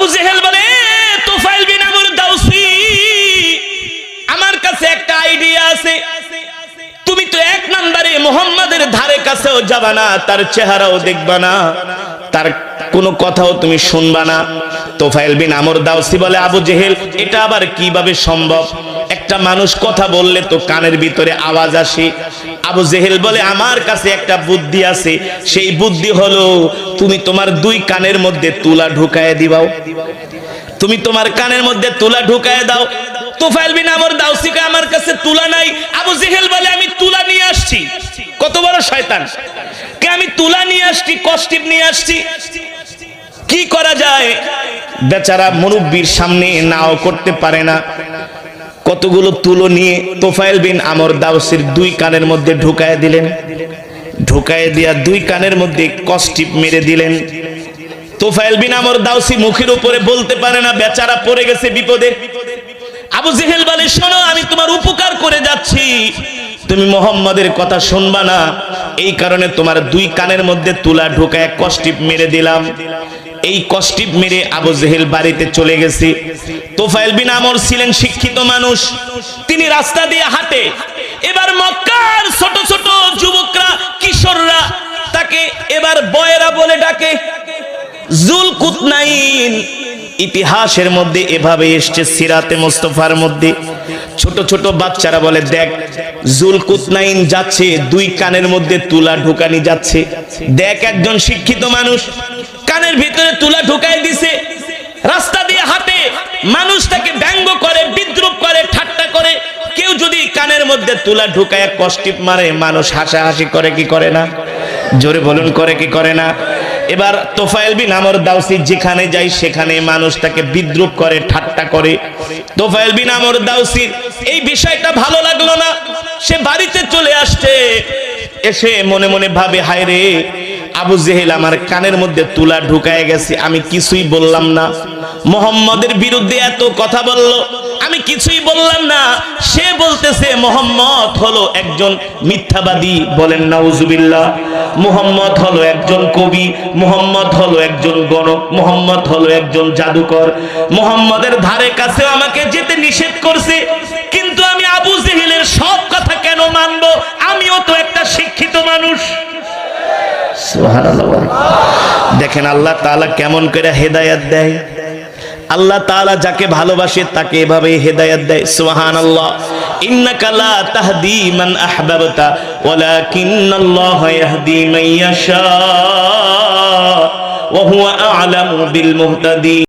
আবু জেহেল বলে তুফাইল বিন আমর দাউসি, আমার কাছে একটা আইডিয়া আছে। তুমি তো এক নম্বরে মোহাম্মদের ধারে কাছেও যাবা না, তার চেহারাও দেখবা না, তার কোনো কথাও তুমি শুনবা না। তোফাইল বিন আমর দাউসি বলে আবু জেহেল, এটা আবার কীভাবে সম্ভব? একটা মানুষ কথা বললে তো কানের ভিতরে আওয়াজ আসে। আবু জেহেল বলে, আমার কাছে একটা বুদ্ধি আছে। সেই বুদ্ধি হলো, তুমি তোমার দুই কানের মধ্যে তুলা ঢুকায় দিবাও। তুমি তোমার কানের মধ্যে তুলা ঢুকায় দাও। তুফাইল বিন আমর দাউসিকে আমার কাছে তুলা নাই। আবু জেহেল বলে, আমি তুলা নিয়ে আসছি। কত বড় শয়তান। কে আমি তুলা নিয়ে আসছি, কষ্টিপ নিয়ে আসছি। কি করা যায়? বেচারা মুরব্বীর সামনে নাও করতে পারে না। কতগুলো তুলো নিয়ে তোফাইল বিন আমর দাউসির দুই কানের মধ্যে ঢুকায় দিলেন। ঢুকায় দিয়া দুই কানের মধ্যে কষ্টিপ মেরে দিলেন। তোফাইল বিন আমর দাউসি মুখের উপরে বলতে পারে না, বেচারা পড়ে গেছে বিপদে। আবু জেহেল বলে, শোনো, আমি তোমার উপকার করে যাচ্ছি। তুমি মোহাম্মদের কথা শুনবা না। এই কারণে তোমার দুই কানের মধ্যে তুলা ঢুকায় কষ্টিপ মেরে দিলাম। এই কষ্টিপ মেরে আবু জেহেল বাড়িতে চলে গেছে। তোফাইল বিন আমর ছিলেন শিক্ষিত মানুষ। তিনি রাস্তা দিয়ে হাঁটে। এবার মক্কার ছোট ছোট যুবকরা, কিশোররা তাকে এবার বয়েরা বলে ডাকে, জুলকুতনাইন ইতিহাসের মধ্যে এভাবে এসছে, সিরাতে মোস্তফার মধ্যে। ছোট ছোট বাচ্চারা বলে, দেখ, জুলকুতনাইন যাচ্ছে, দুই কানের মধ্যে তুলা ঢুকানি যাচ্ছে। দেখ, একজন শিক্ষিত মানুষ কানের ভিতরে তুলা ঢুকাই দিছে। রাস্তা দিয়ে হাঁটে, মানুষ তাকে ব্যঙ্গ করে, বিদ্রুপ করে, ঠাট্টা করে। কেউ যদি কানের মধ্যে তুলা ঢুকায় কষ্টিপ মারে, মানুষ হাসাহাসি করে কি করে না? জোরে বলুন, করে কি করে না? এবার তোফাইল বিন আমর দাউসি যেখানে যাই, সেখানে মানুষ তাকে বিদ্রুপ করে, ঠাট্টা করে। তোফাইল বিন আমর দাউসি, এই বিষয়টা ভালো লাগল না। সে বাড়িতে চলে আসছে, এসে মনে মনে ভাবে হায় রে আবু জেহেল আমার কানের মধ্যে তুলা ঢুকায় গেছে, আমি কিছুই বললাম না। মোহাম্মদের বিরুদ্ধে এত কথা বলল, আমি কিছুই বললাম না। সে বলতেছে, মোহাম্মদ হলো একজন মিথ্যাবাদী। বলেন, নাউজুবিল্লাহ। মোহাম্মদ হলো একজন কবি। মোহাম্মদ হলো একজন গণক। মোহাম্মদ হলো একজন জাদুকর। মোহাম্মদের ধারে কাছে আমাকে যেতে নিষেধ করছে। কিন্তু আমি আবু জেহেলের সব কথা কেন মানবো? আমিও তো একটা শিক্ষিত মানুষ। দেখেন আল্লাহ তালা কেমন করে হেদায়াত দেয়। আল্লাহ তালা যাকে ভালোবাসে তাকে এভাবে হেদায়াত দেয়। সোহান আল্লাহ লা তাহদি আহবাবতা, ওয়ালাকিন্নাল্লাহ ইয়াহদি ইয়াশা, ওয়া আ'লামু বিল মুহতাদিন।